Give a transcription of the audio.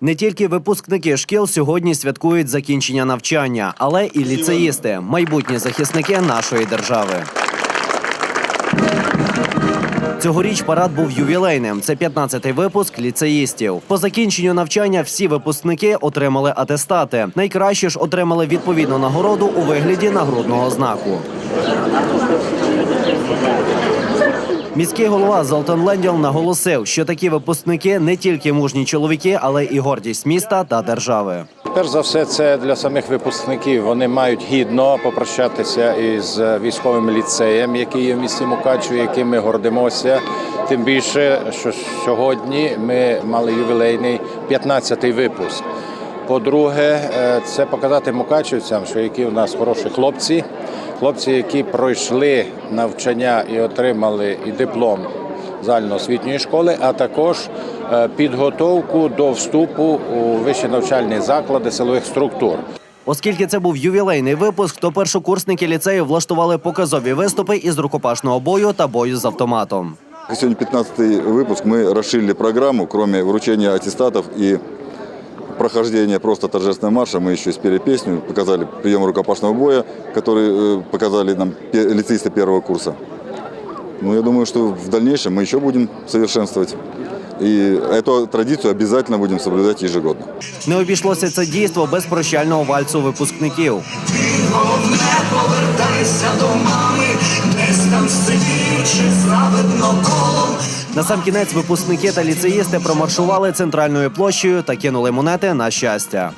Не тільки випускники шкіл сьогодні святкують закінчення навчання, але і ліцеїсти майбутні захисники нашої держави. Цьогоріч парад був ювілейним. Це 15-й випуск ліцеїстів. По закінченню навчання всі випускники отримали атестати. Найкраще ж отримали відповідну нагороду у вигляді нагрудного знаку. Міський голова Золтан Ленділ наголосив, що такі випускники не тільки мужні чоловіки, але і гордість міста та держави. Перш за все, це для самих випускників. Вони мають гідно попрощатися із військовим ліцеєм, який є в місті Мукачу, яким ми гордимося. Тим більше, що сьогодні ми мали ювілейний 15-й випуск. По-друге, е, це показати мукачівцям, що які у нас хороші хлопці, хлопці, які пройшли навчання і отримали і диплом загальноосвітньої школи, а також е, підготовку до вступу у вищі навчальні заклади силових структур. Оскільки це був ювілейний випуск, то першокурсники ліцею влаштували показові виступи із рукопашного бою та бою з автоматом. Сегодня 15 выпуск. Мы расширили программу. Кроме вручения аттестатов и прохождения просто торжественного марша, мы еще спели песню, показали прием рукопашного боя, который э, показали нам пе- лицеисты первого курса. Ну, я думаю, что в дальнейшем мы еще будем совершенствовать. И эту традицию обязательно будем соблюдать ежегодно. Не обійшлося це дійство без прощального вальсу випускників. Головне повертайся до мами, десь там сидіючи праведно колом. На сам кінець випускники та ліцеїсти промаршували центральною площею та кинули монети на щастя.